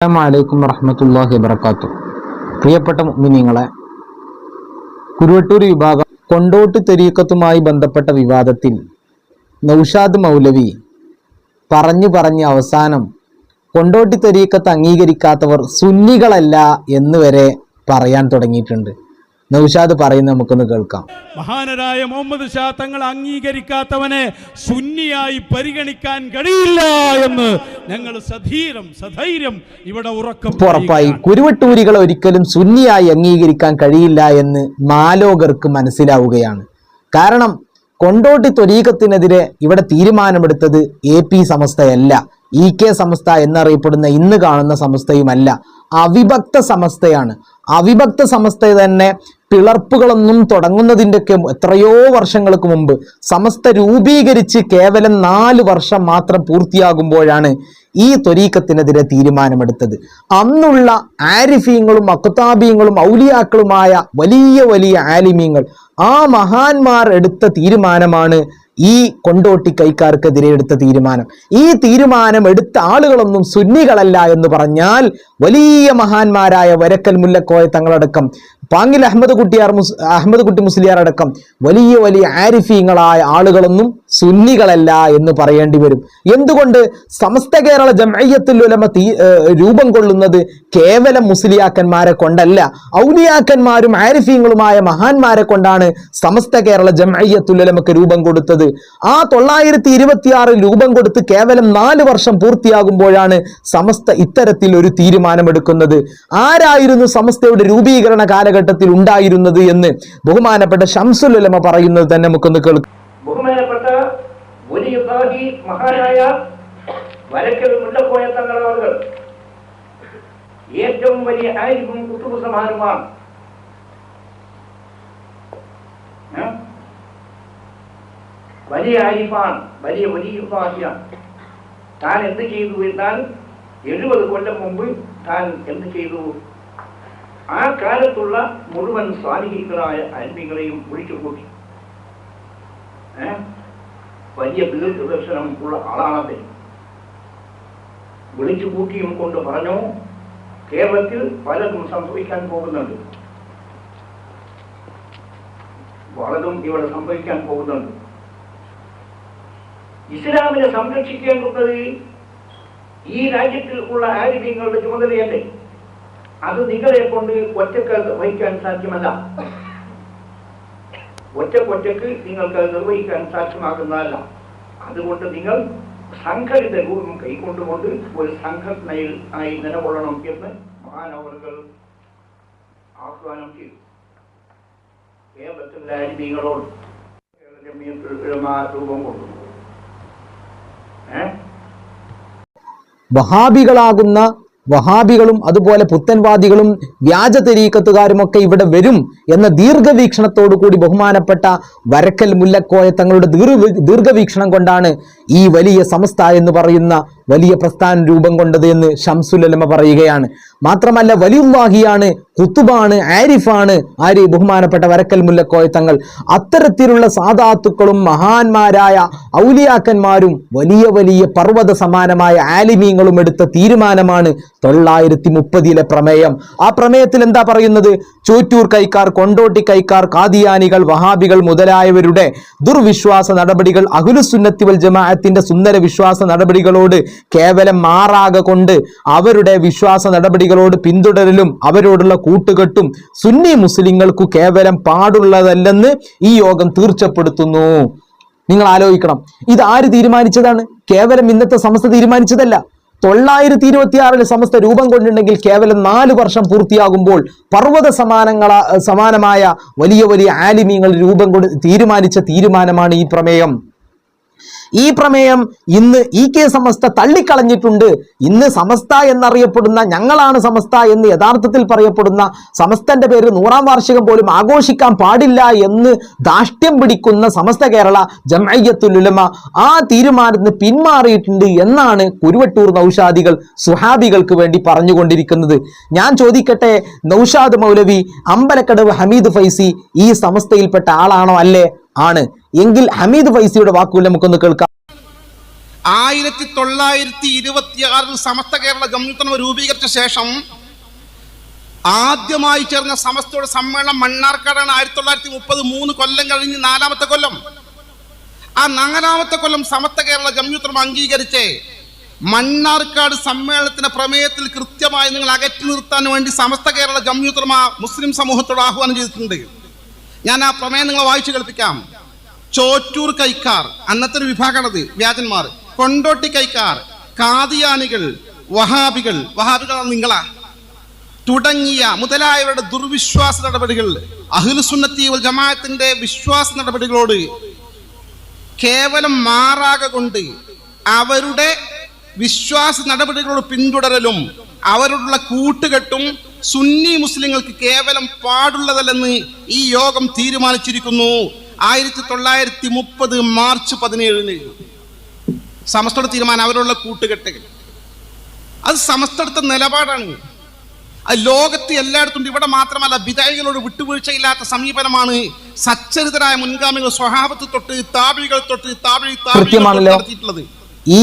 അസ്സലാമലൈക്കും വറഹമത്തല്ലാഹി വബർക്കാത്തു പ്രിയപ്പെട്ട മിനിങ്ങളെ കുരുവട്ടൂർ വിഭാഗം കൊണ്ടോട്ട് തെരീക്കത്തുമായി ബന്ധപ്പെട്ട വിവാദത്തിൽ നൗഷാദ് മൗലവി പറഞ്ഞു പറഞ്ഞ് അവസാനം കൊണ്ടോട്ടി തെരീക്കത്ത് അംഗീകരിക്കാത്തവർ സുന്നികളല്ല എന്ന് വരെ പറയാൻ തുടങ്ങിയിട്ടുണ്ട്. നൗഷാദ് പറയുന്നത് നമുക്കൊന്ന് കേൾക്കാം. മഹാനരായ മുഹമ്മദ് ഷാ തങ്ങൾ അംഗീകരിക്കാത്തവനെ സുന്നിയായി പരിഗണിക്കാൻ കഴിയില്ല എന്ന് ഞങ്ങൾ സധീരം സധൈര്യം ഇവിടെ ഉറക്കം ഉറപ്പായി. കുരുവട്ടൂരികൾ ഒരിക്കലും സുന്നിയായി അംഗീകരിക്കാൻ കഴിയില്ല എന്ന് മാലോകർക്ക് മനസ്സിലാവുകയാണ്. കാരണം കൊണ്ടോട്ടി ത്വരീകത്തിനെതിരെ ഇവിടെ തീരുമാനമെടുത്തത് എ പി സമസ്തയല്ല ഇ കെ സമസ്ത എന്നറിയപ്പെടുന്ന ഇന്ന് കാണുന്ന സമസ്തയുമല്ല. അവിഭക്ത സമസ്തയാണ്. അവിഭക്ത സമസ്ത തന്നെ പിളർപ്പുകളൊന്നും തുടങ്ങുന്നതിന്റെയൊക്കെ എത്രയോ വർഷങ്ങൾക്ക് മുമ്പ് സമസ്ത രൂപീകരിച്ച് കേവലം നാല് വർഷം മാത്രം പൂർത്തിയാകുമ്പോഴാണ് ഈ ത്വരീക്കത്തിനെതിരെ തീരുമാനമെടുത്തത്. അന്നുള്ള ആരിഫീങ്ങളും അക്കുതാബീങ്ങളും ഔലിയാക്കളുമായ വലിയ വലിയ ആലിമീങ്ങൾ ആ മഹാന്മാർ എടുത്ത തീരുമാനമാണ് ഈ കൊണ്ടോട്ടി കൈക്കാർക്കെതിരെ എടുത്ത തീരുമാനം. ഈ തീരുമാനം എടുത്ത ആളുകളൊന്നും സുന്നികളല്ല എന്ന് പറഞ്ഞാൽ വലിയ മഹാന്മാരായ വരക്കൽ മുല്ലക്കോയ തങ്ങളടക്കം പാങ്ങിൽ അഹമ്മദ് കുട്ടിയാർ മുസ് അഹമ്മദ് കുട്ടി മുസ്ലിയാർ അടക്കം വലിയ വലിയ ആരിഫീങ്ങളായ ആളുകളൊന്നും സുന്നികളല്ല എന്ന് പറയേണ്ടി വരും. എന്തുകൊണ്ട് സമസ്ത കേരള ജമയ്യത്തിൽ ഉലമ തീ രൂപം കൊള്ളുന്നത് കേവലം മുസ്ലിയാക്കന്മാരെ കൊണ്ടല്ല. ഔലിയാക്കന്മാരും ആരിഫീങ്ങളുമായ മഹാന്മാരെ കൊണ്ടാണ് സമസ്ത കേരള ജമയ്യത്തുൽ ഉലമക്ക് രൂപം കൊടുത്തത്. ആ തൊള്ളായിരത്തി ഇരുപത്തിയാറിൽ രൂപം കൊടുത്ത് കേവലം നാല് വർഷം പൂർത്തിയാകുമ്പോഴാണ് സമസ്ത ഇത്തരത്തിൽ ഒരു തീരുമാനമെടുക്കുന്നത്. ആരായിരുന്നു സമസ്തയുടെ രൂപീകരണ കാലഘട്ടത്തിൽ ഉണ്ടായിരുന്നത് എന്ന് ബഹുമാനപ്പെട്ട ഷംസുൽ ഉലമ പറയുന്നത് തന്നെ നമുക്കൊന്ന് കേൾക്കാം. ബഹുമാനപ്പെട്ട വലിയുദ്ധാഹി മഹാനായ വരക്കൽ മുല്ലക്കോയ തങ്ങളവർ ഏറ്റവും വലിയ ആയിരിക്കും കുത്തുബ് സമാനുമാണ്? വലിയ ആരിഫാണ് വലിയ വലിയുദ്ധാഹിയാണ് താൻ എന്ത് ചെയ്തു എന്നാൽ എഴുപത് കൊല്ലം മുമ്പ് താൻ എന്ത് ചെയ്തു? ആ കാലത്തുള്ള മുഴുവൻ സ്വാധീനങ്ങളായ അന്മികളെയും വിളിച്ചു കൂട്ടി? വലിയ ദീർഘദർശനം ഉള്ള ആളാണത് വിളിച്ചു കൂട്ടിയും കൊണ്ട് പറഞ്ഞു കേരളത്തിൽ പലതും സംഭവിക്കാൻ പോകുന്നുണ്ട്. പലതും ഇവിടെ സംഭവിക്കാൻ പോകുന്നുണ്ട്. ഇസ്ലാമിനെ സംരക്ഷിക്കേണ്ടത് ഈ രാജ്യത്തിൽ ഉള്ള ആരോഗ്യങ്ങളുടെ ചുമതലയല്ലേ? അത് നിങ്ങളെ കൊണ്ട് ഒറ്റയ്ക്ക് വഹിക്കാൻ സാധ്യമല്ല. ഒറ്റക്കൊറ്റക്ക് നിങ്ങൾക്ക് നിർവഹിക്കാൻ സാധ്യമാകുന്നതല്ല. അതുകൊണ്ട് നിങ്ങൾ സംഘടിത രൂപം കൈക്കൊണ്ടുകൊണ്ട് ഒരു സംഘടനയിൽ ആയി നിലകൊള്ളണം എന്ന് മഹാനവറുകൾ ആഹ്വാനം ചെയ്തു. കേരളത്തിലെ അരിമീകളോട് രൂപം കൊണ്ടു വഹാബികളാകുന്ന വഹാബികളും അതുപോലെ പുത്തൻവാദികളും വ്യാജ തെരീക്കത്തുകാരുമൊക്കെ ഇവിടെ വരും എന്ന ദീർഘവീക്ഷണത്തോടു കൂടി ബഹുമാനപ്പെട്ട വരക്കൽ മുല്ലക്കോയ തങ്ങളുടെ ദീർഘ ദീർഘവീക്ഷണം കൊണ്ടാണ് ഈ വലിയ സമസ്ത എന്ന് പറയുന്ന വലിയ പ്രസ്ഥാനം രൂപം കൊണ്ടത് എന്ന് ഷംസുലമ പറയുകയാണ്. മാത്രമല്ല വലിയുല്ലാഹിയാണ് കുത്തുബാണ് ആരിഫാണ് ആര് ബഹുമാനപ്പെട്ട വരക്കൽ മുല്ലക്കോയ തങ്ങൾ. അത്തരത്തിലുള്ള സാധാത്തുക്കളും മഹാന്മാരായ ഔലിയാക്കന്മാരും വലിയ വലിയ പർവത സമാനമായ ആലിമീങ്ങളും എടുത്ത തീരുമാനമാണ് തൊള്ളായിരത്തി മുപ്പതിലെ പ്രമേയം. ആ പ്രമേയത്തിൽ എന്താ പറയുന്നത്? ചോറ്റൂർ കൈക്കാർ കൊണ്ടോട്ടി കൈക്കാർ കാദിയാനികൾ വഹാബികൾ മുതലായവരുടെ ദുർവിശ്വാസ നടപടികൾ അഹുലുസുന്നത്തി വൽ ജമാഅത്തിന്റെ സുന്ദര വിശ്വാസ നടപടികളോട് കേവലം മാറാക കൊണ്ട് അവരുടെ വിശ്വാസ നടപടികളോട് പിന്തുടരലും അവരോടുള്ള കൂട്ടുകെട്ടും സുന്നി മുസ്ലിങ്ങൾക്കു കേവലം പാടുള്ളതല്ലെന്ന് ഈ യോഗം തീർച്ചപ്പെടുത്തുന്നു. നിങ്ങൾ ആലോചിക്കണം. ഇത് ആര് തീരുമാനിച്ചതാണ്? കേവലം ഇന്നത്തെ സമസ്ത തീരുമാനിച്ചതല്ല. തൊള്ളായിരത്തി ഇരുപത്തിയാറിൽ സമസ്ത രൂപം കൊണ്ടിട്ടുണ്ടെങ്കിൽ കേവലം നാല് വർഷം പൂർത്തിയാകുമ്പോൾ പർവത സമാനങ്ങള സമാനമായ വലിയ വലിയ ആലിമീങ്ങൾ രൂപം കൊണ്ട് തീരുമാനിച്ച തീരുമാനമാണ് ഈ പ്രമേയം. ഈ പ്രമേയം ഇന്ന് ഇ കെ സമസ്ത തള്ളിക്കളഞ്ഞിട്ടുണ്ട്. ഇന്ന് സമസ്ത എന്നറിയപ്പെടുന്ന ഞങ്ങളാണ് സമസ്ത എന്ന് യഥാർത്ഥത്തിൽ പറയപ്പെടുന്ന സമസ്തന്റെ പേര് നൂറാം വാർഷികം പോലും ആഘോഷിക്കാൻ പാടില്ല എന്ന് ധാഷ്ട്യം പിടിക്കുന്ന സമസ്ത കേരള ജമയ്യത്തുലുലമ ആ തീരുമാനത്തിന് പിന്മാറിയിട്ടുണ്ട് എന്നാണ് കുരുവട്ടൂർ നൗഷാദികൾ സുഹാബികൾക്ക് വേണ്ടി പറഞ്ഞുകൊണ്ടിരിക്കുന്നത്. ഞാൻ ചോദിക്കട്ടെ നൗഷാദ് മൗലവി അമ്പലക്കടവ് ഹമീദ് ഫൈസി ഈ സമസ്തയിൽപ്പെട്ട ആളാണോ അല്ലേ? ആണ്. എങ്കിൽ ഹമീദ് ഫൈസിയുടെ വാക്കുകൾ നമുക്കൊന്ന് കേൾക്കാം. ആയിരത്തി തൊള്ളായിരത്തി ഇരുപത്തിയാറിൽ സമസ്ത കേരള ജമ്മുത്തലമ രൂപീകരിച്ച ശേഷം ആദ്യമായി ചേർന്ന സമസ്തയുടെ സമ്മേളനം മണ്ണാർക്കാടാണ് ആയിരത്തി തൊള്ളായിരത്തി മുപ്പത് മൂന്ന് കൊല്ലം കഴിഞ്ഞ് നാലാമത്തെ കൊല്ലം. ആ നാലാമത്തെ കൊല്ലം സമസ്ത കേരള ജമ്മുത്തലമ അംഗീകരിച്ച് മണ്ണാർക്കാട് സമ്മേളനത്തിന്റെ പ്രമേയത്തിൽ കൃത്യമായി നിങ്ങൾ അകറ്റി നിർത്താൻ വേണ്ടി സമസ്ത കേരള ജമ്മുത്തലമ മുസ്ലിം സമൂഹത്തോട് ആഹ്വാനം ചെയ്തിട്ടുണ്ട്. ഞാൻ ആ പ്രമേയം നിങ്ങളെ വായിച്ചു കേൾപ്പിക്കാം. ചോറ്റൂർ കൈക്കാർ. അന്നത്തെ ഒരു വിഭാഗമാണത്. വ്യാജന്മാർ. കൊണ്ടോട്ടി കൈക്കാർ. കാതിയാനികൾ വഹാബികൾ. വഹാബികൾ നിങ്ങളാ. തുടങ്ങിയ മുതലായവരുടെ ദുർവിശ്വാസ നടപടികൾ. അഹിൽസുന്നത്തി വൽ ജമാഅത്തിന്റെ വിശ്വാസ നടപടികളോട് കേവലം മാറാക കൊണ്ട് അവരുടെ വിശ്വാസ നടപടികളോട് പിന്തുടരലും അവരോടുള്ള കൂട്ടുകെട്ടും സുന്നി മുസ്ലിങ്ങൾക്ക് കേവലം പാടുള്ളതല്ലെന്ന് ഈ യോഗം തീരുമാനിച്ചിരിക്കുന്നു. ആയിരത്തി തൊള്ളായിരത്തി മുപ്പത് മാർച്ച് പതിനേഴിന് സമസ്തയുടെ തീരുമാനം അവരുള്ള കൂട്ടുകെട്ടുകൾ അത് സമസ്തടുത്ത നിലപാടാണ് അത് ലോകത്ത് എല്ലായിടത്തും. ഇവിടെ മാത്രമല്ല വിധായികളോട് വിട്ടുവീഴ്ചയില്ലാത്ത സമീപനമാണ് സച്ചരിതരായ മുൻഗാമികൾ സ്വഹാബത്ത് തൊട്ട് താപികൾ തൊട്ട് താപി കൃത്യമാണല്ലോ. നടത്തിയിട്ടുള്ളത് ഈ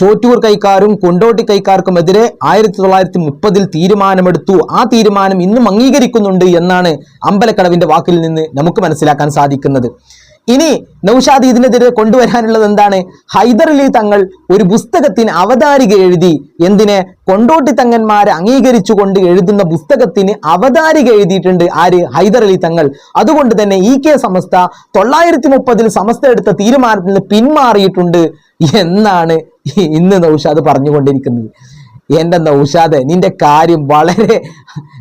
ചോറ്റൂർ കൈക്കാരും കൊണ്ടോട്ടി കൈക്കാർക്കുമെതിരെ ആയിരത്തി തൊള്ളായിരത്തി മുപ്പതിൽ തീരുമാനമെടുത്തു. ആ തീരുമാനം ഇന്നും അംഗീകരിക്കുന്നുണ്ട് എന്നാണ് അമ്പലക്കടവിന്റെ വാക്കിൽ നിന്ന് നമുക്ക് മനസ്സിലാക്കാൻ സാധിക്കുന്നത്. ഇനി നൌഷാദ് ഇതിനെതിരെ കൊണ്ടുവരാനുള്ളത് എന്താണ്? ഹൈദറലി തങ്ങൾ ഒരു പുസ്തകത്തിന് അവതാരിക എഴുതി എന്തിനെ? കൊണ്ടോട്ടി തങ്ങന്മാരെ അംഗീകരിച്ചുകൊണ്ട് എഴുതുന്ന പുസ്തകത്തിന് അവതാരിക എഴുതിയിട്ടുണ്ട് ആര്? ഹൈദറലി തങ്ങൾ. അതുകൊണ്ട് തന്നെ ഇ കെ സമസ്ത തൊള്ളായിരത്തി മുപ്പതിൽ സമസ്ത എടുത്ത തീരുമാനത്തിൽ നിന്ന് പിന്മാറിയിട്ടുണ്ട്. എന്നാണ് ഇന്ന് നൗഷാദ് പറഞ്ഞുകൊണ്ടിരിക്കുന്നത്. എന്റെ നൗഷാദ് നിന്റെ കാര്യം വളരെ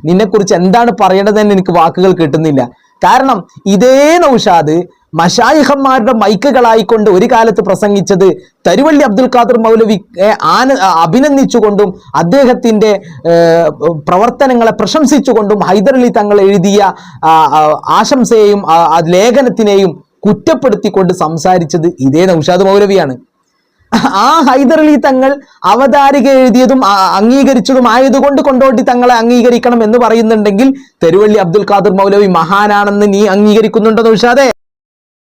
നിന്നെക്കുറിച്ച് എന്താണ് പറയേണ്ടതെന്ന് എനിക്ക് വാക്കുകൾ കിട്ടുന്നില്ല. കാരണം ഇതേ നൗഷാദ് മഷായിഹന്മാരുടെ മൈക്കുകളായിക്കൊണ്ട് ഒരു കാലത്ത് പ്രസംഗിച്ചത് തരുവള്ളി അബ്ദുൽ ഖാദർ മൗലവി ആന അഭിനന്ദിച്ചുകൊണ്ടും അദ്ദേഹത്തിന്റെ പ്രവർത്തനങ്ങളെ പ്രശംസിച്ചുകൊണ്ടും ഹൈദരലി തങ്ങൾ എഴുതിയ ആശംസയെയും ലേഖനത്തിനെയും കുറ്റപ്പെടുത്തിക്കൊണ്ട് സംസാരിച്ചത് ഇതേ നൗഷാദ് മൗലവിയാണ്. ആ ഹൈദർ അലി തങ്ങൾ അവതാരിക എഴുതിയതും അംഗീകരിച്ചതും ആയതുകൊണ്ട് കൊണ്ടോട്ടി തങ്ങളെ അംഗീകരിക്കണം എന്ന് പറയുന്നുണ്ടെങ്കിൽ തെരുവള്ളി അബ്ദുൽ ഖാദർ മൗലവി മഹാനാണെന്ന് നീ അംഗീകരിക്കുന്നുണ്ടോ നൗഷാദേ